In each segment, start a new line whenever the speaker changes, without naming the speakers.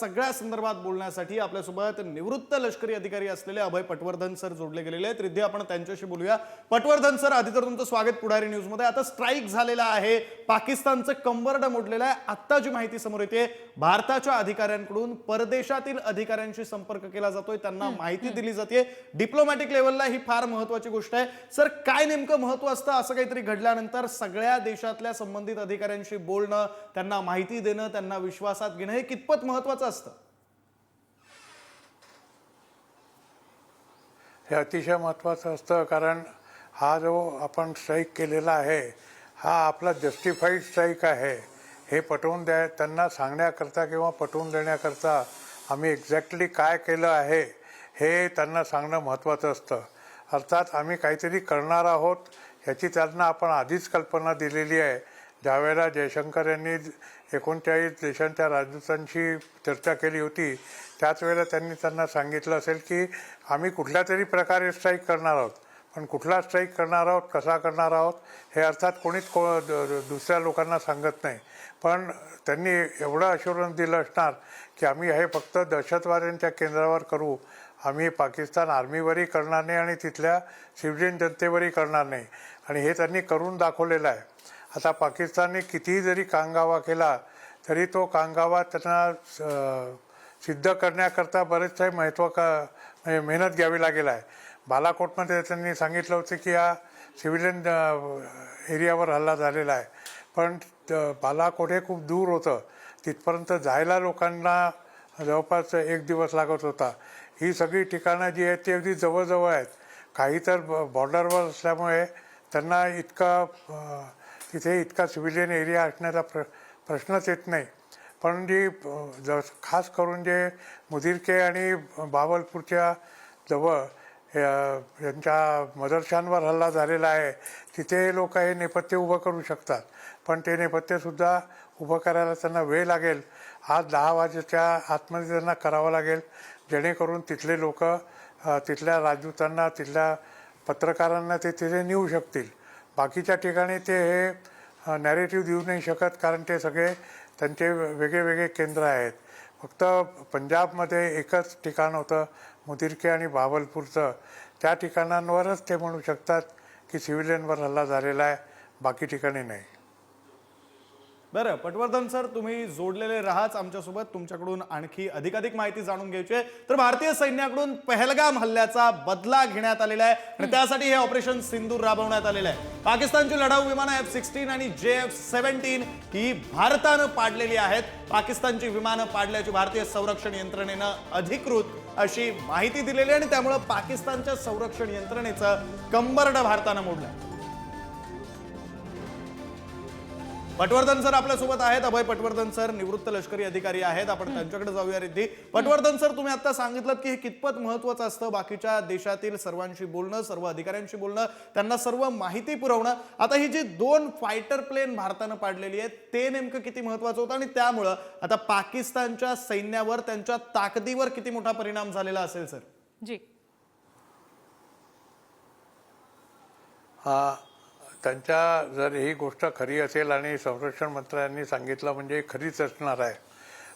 सगळ्या संदर्भात बोलण्यासाठी आपल्यासोबत निवृत्त लष्करी अधिकारी असलेले अभय पटवर्धन सर जोडले गेलेले आहेत. रिद्धी आपण त्यांच्याशी बोलूया. पटवर्धन सर आधी तर तुमचं स्वागत पुढारी न्यूजमध्ये आता स्ट्राईक झालेला आहे. पाकिस्तानचं कंबरड मोडलेलं आहे. आत्ता जी माहिती समोर येते भारताच्या अधिकाऱ्यांकडून परदेशातील अधिकाऱ्यांशी संपर्क केला जातोय. त्यांना माहिती दिली जाते. डिप्लोमॅटिक लेवलला ही फार महत्वाची गोष्ट आहे. सर काय नेमकं महत्त्व असतं? असं काहीतरी घडल्यानंतर सगळ्या देशातल्या संबंधित अधिकाऱ्यांशी बोलणं त्यांना माहिती देणं त्यांना विश्वासात घेणं हे कितपत महत्वाचं असतं.
हे अतिशय महत्त्वाचं असतं कारण हा जो आपण स्ट्राईक केलेला आहे हा आपला जस्टिफाईड स्ट्राईक आहे. हे पटवून द्या त्यांना सांगण्याकरता किंवा पटवून देण्याकरता आम्ही एक्झॅक्टली काय केलं आहे हे त्यांना सांगणं महत्त्वाचं असतं. अर्थात आम्ही काहीतरी करणार आहोत ह्याची त्यांना आपण आधीच कल्पना दिलेली आहे. ज्यावेळेला जयशंकर यांनी एकोणचाळीस देशांच्या राजदूतांशी चर्चा केली होती. त्याच वेळेला त्यांनी त्यांना सांगितलं असेल की आम्ही कुठल्या तरी प्रकारे स्ट्राईक करणार आहोत. पण कुठला स्ट्राईक करणार आहोत कसा करणार आहोत हे अर्थात कोणीच को द- दुसऱ्या लोकांना सांगत नाही. पण त्यांनी एवढं अश्युरन्स दिलं असणार की आम्ही हे फक्त दहशतवाद्यांच्या केंद्रावर करू. आम्ही पाकिस्तान आर्मीवरही करणार नाही आणि तिथल्या सिव्हिलियन जनतेवरही करणार नाही. आणि हे त्यांनी करून दाखवलेलं आहे. आता पाकिस्तानने कितीही जरी कांगावा केला तरी तो कांगावा त्यांना सिद्ध करण्याकरता बरेच काही महत्त्व का म्हणजे मेहनत घ्यावी लागेल आहे. बालाकोटमध्ये त्यांनी सांगितलं होतं की हा सिव्हिलियन एरियावर हल्ला झालेला आहे. पण बालाकोट हे खूप दूर होतं. तिथपर्यंत जायला लोकांना जवळपास एक दिवस लागत होता. ही सगळी ठिकाणं जी आहेत ती अगदी जवळजवळ आहेत. काही तर बॉर्डरवर असल्यामुळे त्यांना इतका तिथे इतका सिव्हिलियन एरिया असण्याचा प्र प्रश्नच येत नाही. पण जी ज खास करून जे मुदिरके आणि बावलपूरच्या जवळ यांच्या मदरशांवर हल्ला झालेला आहे तिथे लोक हे नेपथ्य उभं करू शकतात. पण ते नेपथ्यसुद्धा उभं करायला त्यांना वेळ लागेल. आज दहा वाजेच्या आतमध्ये त्यांना करावं लागेल. जेणेकरून तिथले लोक तिथल्या राजदूतांना तिथल्या पत्रकारांना ते तिथे नेऊ शकतील. बाकीच्या ठिकाणी ते हे नॅरेटिव्ह देऊ नाही शकत कारण ते सगळे त्यांचे वेगळे वेगळे केंद्र आहेत. फक्त पंजाबमध्ये एकच ठिकाण होतं मुदिरके आणि बाबलपूरचं त्या ठिकाणांवरच ते म्हणू शकतात की सिव्हिलियनवर हल्ला झालेला आहे बाकी ठिकाणी नाही.
बरं पटवर्धन सर तुम्ही जोडलेले राहाच आमच्यासोबत. तुमच्याकडून आणखी अधिकाधिक माहिती जाणून घ्यायची आहे. तर भारतीय सैन्याकडून पहलगाम हल्ल्याचा बदला घेण्यात आलेला आहे. आणि त्यासाठी हे ऑपरेशन सिंदूर राबवण्यात आलेलं आहे. पाकिस्तानची लढाऊ विमानं एफ सिक्स्टीन आणि जे एफ सेव्हन्टीन ही भारतानं पाडलेली आहेत. पाकिस्तानची विमानं पाडल्याची भारतीय संरक्षण यंत्रणेनं अधिकृत अशी माहिती दिलेली आहे. आणि त्यामुळं पाकिस्तानच्या संरक्षण यंत्रणेचं कंबरड भारतानं मोडलं पटवर्धन सर आपल्यासोबत आहेत. अभय पटवर्धन सर निवृत्त लष्करी अधिकारी आहेत. आपण त्यांच्याकडे जाऊया रिद्धी. पटवर्धन सर तुम्ही आता सांगितलं की हे कितपत महत्वाचं असतं? बाकीच्या देशातील सर्वांशी बोलणं सर्व अधिकाऱ्यांशी बोलणं त्यांना सर्व माहिती पुरवणं. आता ही जी दोन फायटर प्लेन भारतानं पाडलेली आहेत ते नेमकं किती महत्वाचं होतं? आणि त्यामुळं आता पाकिस्तानच्या सैन्यावर त्यांच्या ताकदीवर किती मोठा परिणाम झालेला असेल सर?
जी.
हा त्यांच्या जर ही गोष्ट खरी असेल आणि संरक्षण मंत्र्यांनी सांगितलं म्हणजे खरीच असणार आहे.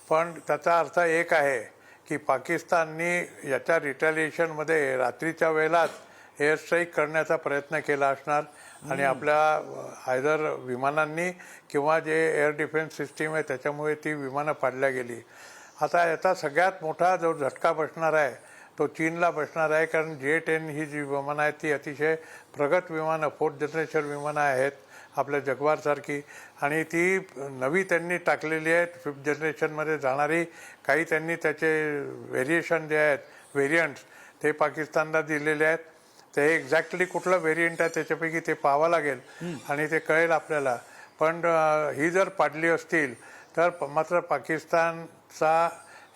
पण त्याचा अर्थ एक आहे की पाकिस्ताननी याच्या रिटॅलिएशनमध्ये रात्रीच्या वेळेलाच एअर स्ट्राईक करण्याचा प्रयत्न केला असणार. आणि आपल्या आयदर विमानांनी किंवा जे एअर डिफेन्स सिस्टीम आहे त्याच्यामुळे ती विमानं पाडल्या गेली. आता याचा सगळ्यात मोठा जो झटका बसणार आहे तो चीनला बसणार आहे कारण जे टेन ही जी विमानं आहेत ती अतिशय प्रगत विमानं फोर्थ जनरेशन विमानं आहेत आपल्या जगवारसारखी आणि ती नवी त्यांनी टाकलेली आहेत फिफ्थ जनरेशनमध्ये जाणारी काही त्यांनी त्याचे व्हेरिएशन जे आहेत व्हेरियंट्स ते पाकिस्तानला दिलेले आहेत. ते एक्झॅक्टली कुठलं व्हेरियंट आहे त्याच्यापैकी ते पाहावं लागेल आणि ते कळेल आपल्याला. पण ही जर पाडली असतील तर मात्र पाकिस्तानचा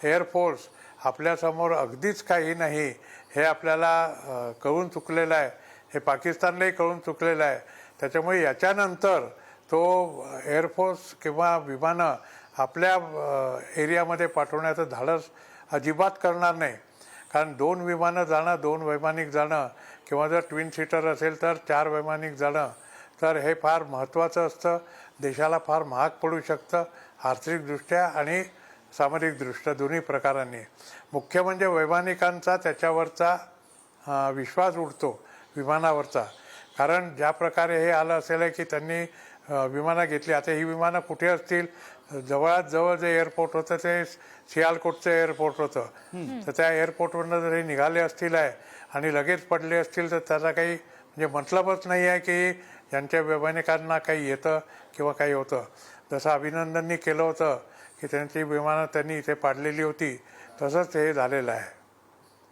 एअरफोर्स आपल्यासमोर अगदीच काही नाही हे आपल्याला कळून चुकलेलं आहे. हे पाकिस्तानलाही कळून चुकलेलं आहे. त्याच्यामुळे याच्यानंतर तो एअरफोर्स किंवा विमानं आपल्या एरियामध्ये पाठवण्याचं धाडस अजिबात करणार नाही. कारण दोन विमानं जाणं दोन वैमानिक जाणं किंवा जर ट्विन सीटर असेल तर चार वैमानिक जाणं तर हे फार महत्त्वाचं असतं. देशाला फार महाग पडू शकतं आर्थिकदृष्ट्या आणि सामरिकदृष्ट्या दोन्ही प्रकारांनी. मुख्य म्हणजे वैमानिकांचा त्याच्यावरचा विश्वास उडतो विमानावरचा. कारण ज्या प्रकारे हे आलं असेल आहे की त्यांनी विमानं घेतली. आता ही विमानं कुठे असतील? जवळात जवळ जे एअरपोर्ट होतं ते सियालकोटचं एअरपोर्ट होतं. तर त्या एअरपोर्टवरनं जर हे निघाले असतील आहे आणि लगेच पडले असतील तर त्याचा काही म्हणजे मतलबच नाही आहे की यांच्या वैमानिकांना काही येतं किंवा काही होतं. जसं अभिनंदननी केलं होतं की त्यांची विमानं त्यांनी इथे पाडलेली होती तसंच हे झालेलं आहे.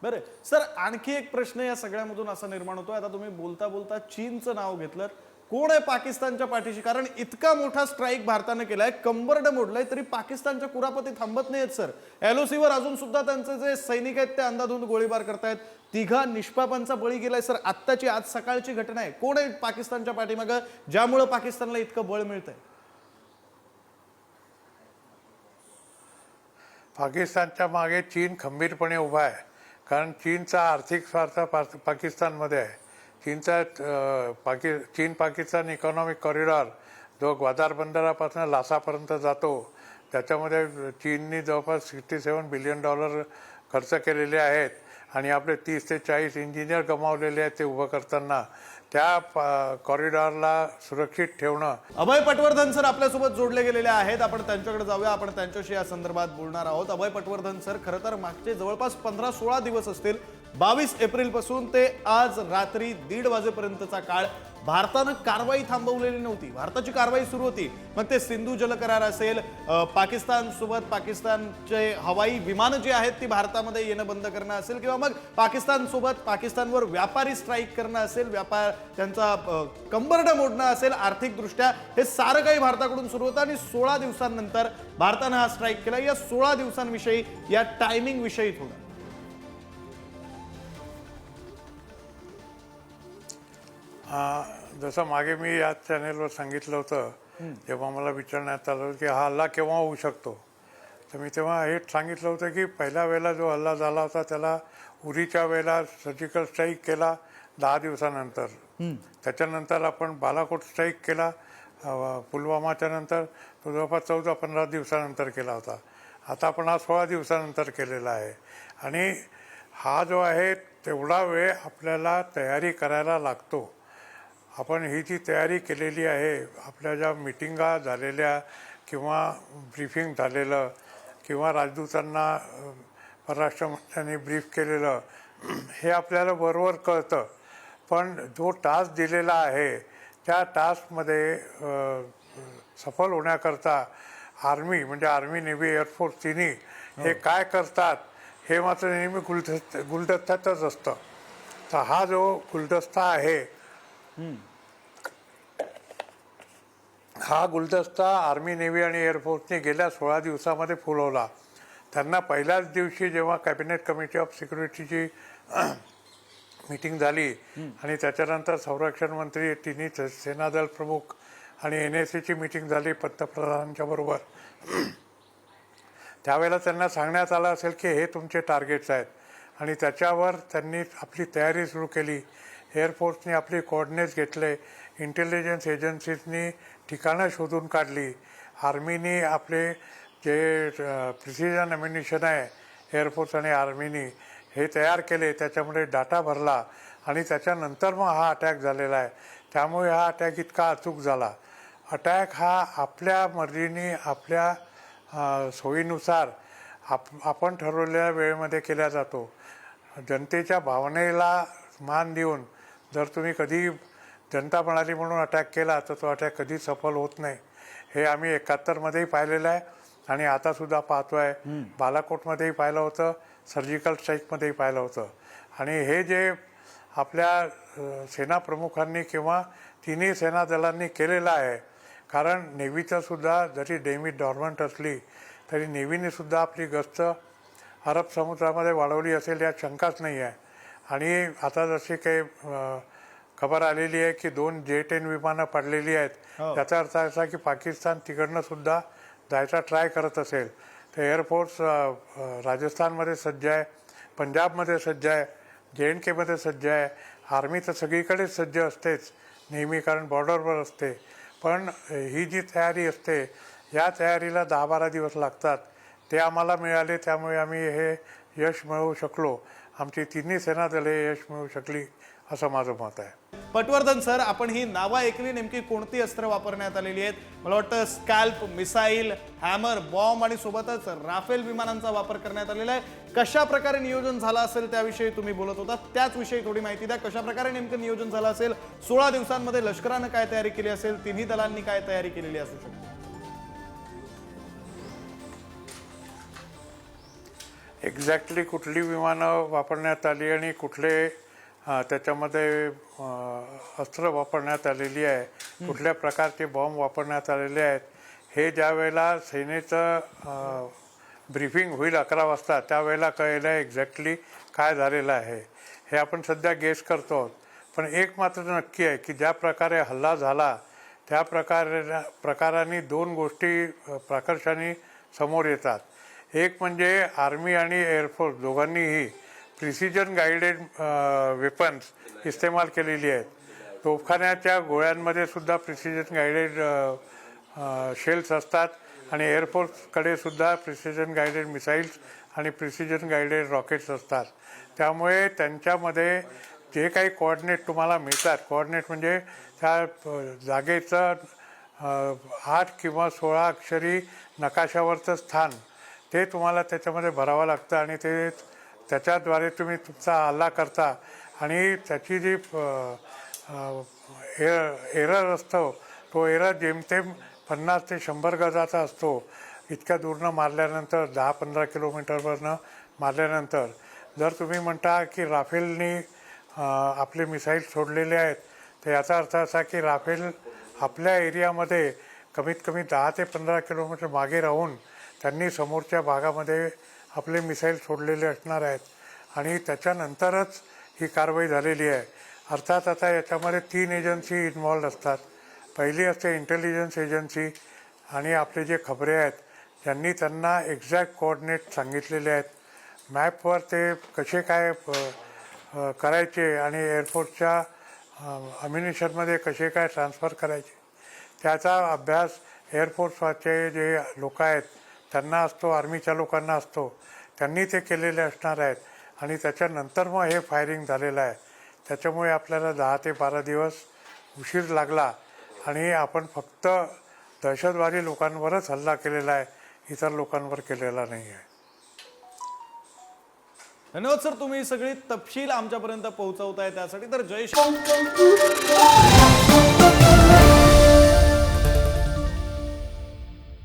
बरं. सर आणखी एक प्रश्न या सगळ्यामधून असा निर्माण होतो आता तुम्ही बोलता बोलता चीनचं नाव घेतलं कोण आहे पाकिस्तानच्या पाठीशी? कारण इतका मोठा स्ट्राईक भारतानं केलाय. कंबरड मोडलाय तरी पाकिस्तानच्या कुरापती थांबत नाहीत सर. एलओसीवर वर अजून सुद्धा त्यांचे जे सैनिक आहेत ते अंदाधुंद गोळीबार करतायत. तिघा निष्पापांचा बळी गेलाय सर. आत्ताची आज सकाळची घटना आहे. कोण आहे पाकिस्तानच्या पाठीमागं ज्यामुळं पाकिस्तानला इतकं बळ मिळतंय?
पाकिस्तानच्या मागे चीन खंबीरपणे उभा आहे. कारण चीनचा आर्थिक स्वार्थ पा पाकिस्तानमध्ये आहे. चीनचा पाकि चीन पाकिस्तान इकॉनॉमिक कॉरिडॉर जो ग्वादार बंदरापासून लासापर्यंत जातो त्याच्यामध्ये चीननी जवळपास सिक्स्टी सेवन बिलियन डॉलर खर्च केलेले आहेत. आणि आपले तीस ते चाळीस इंजिनियर गमावलेले आहेत ते उभं करताना. त्या कॉरिडॉरला सुरक्षित ठेवणं.
अभय पटवर्धन सर आपल्यासोबत जोडले गेलेले आहेत. आपण त्यांच्याकडे जाऊया. आपण त्यांच्याशी या संदर्भात बोलणार आहोत. अभय पटवर्धन सर खरं तर मागचे जवळपास पंधरा सोळा दिवस असतील. बावीस एप्रिलपासून ते आज रात्री दीड वाजेपर्यंतचा काळ भारतानं कारवाई थांबवलेली नव्हती. भारताची कारवाई सुरू होती. मग ते सिंधू जल करार असेल पाकिस्तानसोबत पाकिस्तान सोबत पाकिस्तानचे हवाई विमानं जी आहेत ती भारतामध्ये येणं बंद करणं असेल किंवा मग पाकिस्तान सोबत पाकिस्तानवर व्यापारी स्ट्राईक करणं असेल व्यापार त्यांचा अ, कंबरडं मोडणं असेल आर्थिकदृष्ट्या हे सारं काही भारताकडून सुरू होतं आणि सोळा दिवसांनंतर भारतानं हा स्ट्राईक केला. या सोळा दिवसांविषयी या टायमिंगविषयी थोडं.
जसं मागे मी या चॅनेलवर सांगितलं होतं जेव्हा मला विचारण्यात आलं की हा हल्ला केव्हा होऊ शकतो? तर मी तेव्हा हेच सांगितलं होतं की पहिल्या वेळेला जो हल्ला झाला होता त्याला उरीच्या वेळेला सर्जिकल स्ट्राईक केला दहा दिवसानंतर. त्याच्यानंतर आपण बालाकोट स्ट्राईक केला पुलवामाच्या नंतर तो जवळपास चौदा पंधरा दिवसानंतर केला होता. आता आपण हा सोळा दिवसानंतर केलेला आहे. आणि हा जो आहे तेवढा वेळ आपल्याला तयारी करायला लागतो. आपण ही जी तयारी केलेली आहे आपल्या ज्या मिटिंगा झालेल्या किंवा ब्रीफिंग झालेलं किंवा राजदूतांना परराष्ट्र मंत्र्यांनी ब्रीफ केलेलं हे आपल्याला बरोबर कळतं. पण जो टास्क दिलेला आहे त्या टास्कमध्ये सफल होण्याकरता आर्मी म्हणजे आर्मी नेव्ही एअरफोर्स तिन्ही हे काय करतात हे मात्र नेहमी गुलदस्त गुलदस्त्यातच असतं. तर हा जो गुलदस्ता आहे हा गुलदस्ता आर्मी नेव्ही आणि एअरफोर्सने गेल्या सोळा दिवसामध्ये फुलवला. त्यांना पहिल्याच दिवशी जेव्हा कॅबिनेट कमिटी ऑफ सिक्युरिटीची मीटिंग झाली आणि त्याच्यानंतर संरक्षण मंत्री तिन्ही सेनादल प्रमुख आणि एन एस सीची मीटिंग झाली पंतप्रधानांच्या बरोबर. त्यावेळेला त्यांना सांगण्यात आलं असेल की हे तुमचे टार्गेट्स आहेत आणि त्याच्यावर त्यांनी आपली तयारी सुरू केली. एअरफोर्सने आपले कोऑर्डिनेट्स घेतले. इंटेलिजन्स एजन्सीजनी ठिकाणं शोधून काढली. आर्मीनी आपले जे प्रिसिजन अम्युनिशन आहे एअरफोर्स आणि आर्मीनी हे तयार केले. त्याच्यामुळे डाटा भरला. आणि त्याच्यानंतर मग हा अटॅक झालेला आहे. त्यामुळे हा अटॅक इतका अचूक झाला. अटॅक हा आपल्या मर्जीने आपल्या सोयीनुसार आप आपण ठरवलेल्या वेळेमध्ये केला जातो. जनतेच्या भावनेला मान देऊन जर तुम्ही कधी जनता म्हणाली म्हणून अटॅक केला तर तो अटॅक कधी सफल होत नाही. हे आम्ही एकाहत्तरमध्येही पाहिलेलं आहे आणि आतासुद्धा पाहतो आहे बालाकोटमध्येही पाहिलं होतं सर्जिकल स्ट्राईकमध्येही पाहिलं होतं. आणि हे जे आपल्या अ, सेनाप्रमुखांनी किंवा तिन्ही सेना दलांनी केलेलं आहे कारण नेव्हीचं सुद्धा जरी नेव्ही डॉर्मंट असली तरी नेव्हीने सुद्धा आपली गस्त अरब समुद्रामध्ये वाढवली असेल यात शंकाच नाही आहे. आणि आता जशी काही खबर आलेली आहे की दोन जे टेन विमानं पडलेली आहेत.
हो.
याचा अर्थ असा की पाकिस्तान तिकडनं सुद्धा जायचा ट्राय करत असेल. तर एअरफोर्स राजस्थानमध्ये सज्ज आहे पंजाबमध्ये सज्ज आहे जे एन केमध्ये सज्ज आहे. आर्मी तर सगळीकडेच सज्ज असतेच नेहमी कारण बॉर्डरवर असते. पण ही जी तयारी असते या तयारीला दहा बारा दिवस लागतात. ते आम्हाला मिळाले त्यामुळे आम्ही हे यश मिळवू शकलो. आमची तिन्ही सेनादले यश मिळू शकली असं माझं मत आहे.
पटवर्धन सर आपण ही नावं ऐकली नेमकी कोणती अस्त्र वापरण्यात आलेली आहेत? मला वाटतं स्कॅल्प मिसाईल हॅमर बॉम्ब आणि सोबतच राफेल विमानांचा वापर करण्यात आलेला आहे. कशा प्रकारे नियोजन झालं असेल त्याविषयी तुम्ही बोलत होता. त्याचविषयी थोडी माहिती द्या. कशा प्रकारे नेमकं नियोजन झालं असेल? सोळा दिवसांमध्ये लष्करानं काय तयारी केली असेल? तिन्ही दलांनी काय तयारी केलेली असू शकते?
एक्झॅक्टली कुठली विमानं वापरण्यात आली आणि कुठले त्याच्यामध्ये अस्त्र वापरण्यात आलेली आहे कुठल्या प्रकारचे बॉम्ब वापरण्यात आलेले आहेत हे ज्या वेळेला सेनेचं ब्रीफिंग होईल अकरा वाजता त्यावेळेला कळेलं आहे एक्झॅक्टली काय झालेलं आहे. हे आपण सध्या गेस करतो. पण एक मात्र नक्की आहे की ज्या प्रकारे हल्ला झाला त्या प्रकारे प्रकाराने दोन गोष्टी प्राकर्षाने समोर येतात. एक म्हणजे आर्मी आणि एअरफोर्स दोघांनीही प्रिसिजन गाईडेड वेपन्स इस्तेमाल केलेली आहेत. तोफखान्याच्या गोळ्यांमध्ये सुद्धा प्रिसिजन गाईडेड शेल्स असतात आणि एअरफोर्सकडे सुद्धा प्रिसिजन गाईडेड मिसाईल्स आणि प्रिसिजन गाईडेड रॉकेट्स असतात. त्यामुळे त्यांच्यामध्ये जे काही कोऑर्डिनेट तुम्हाला मिळतात कोऑर्डिनेट म्हणजे त्या जागेचं आठ किंवा सोळा अक्षरी नकाशावरचं स्थान ते तुम्हाला त्याच्यामध्ये भरावं लागतं आणि ते त्याच्याद्वारे तुम्ही तुमचा हल्ला करता. आणि त्याची जी एर एरर असतो तो एरर जेमतेम पन्नास ते शंभर गजाचा असतो. इतक्या दूरनं मारल्यानंतर दहा पंधरा किलोमीटरवरनं मारल्यानंतर जर तुम्ही म्हणता की राफेलनी आपले मिसाईल सोडलेले आहेत तर याचा अर्थ असा की राफेल आपल्या एरियामध्ये कमीत कमी दहा ते पंधरा किलोमीटर मागे राहून त्यांनी समोरच्या भागामध्ये आपले मिसाईल सोडलेले असणार आहेत. आणि त्याच्यानंतरच ही कारवाई झालेली आहे. अर्थात आता याच्यामध्ये तीन एजन्सी इन्व्हॉल्ड असतात. पहिली असते इंटेलिजन्स एजन्सी आणि आपले जे खबरे आहेत ज्यांनी त्यांना एक्झॅक्ट कोऑर्डिनेट सांगितलेले आहेत. मॅपवर ते कसे काय करायचे आणि एअरफोर्सच्या अम्युनिशनमध्ये कसे काय ट्रान्सफर करायचे त्याचा अभ्यास एअरफोर्सचे जे लोक आहेत त्यांना असतो आर्मीच्या लोकांना असतो. त्यांनी ते केलेले असणार आहेत. आणि त्याच्यानंतर मग हे फायरिंग झालेलं आहे. त्याच्यामुळे आपल्याला दहा ते बारा दिवस उशीर लागला. आणि आपण फक्त दहशतवादी लोकांवरच हल्ला केलेला आहे. इतर लोकांवर केलेला नाही आहे.
धन्यवाद सर तुम्ही सगळी तपशील आमच्यापर्यंत पोहोचवताय त्यासाठी. तर जय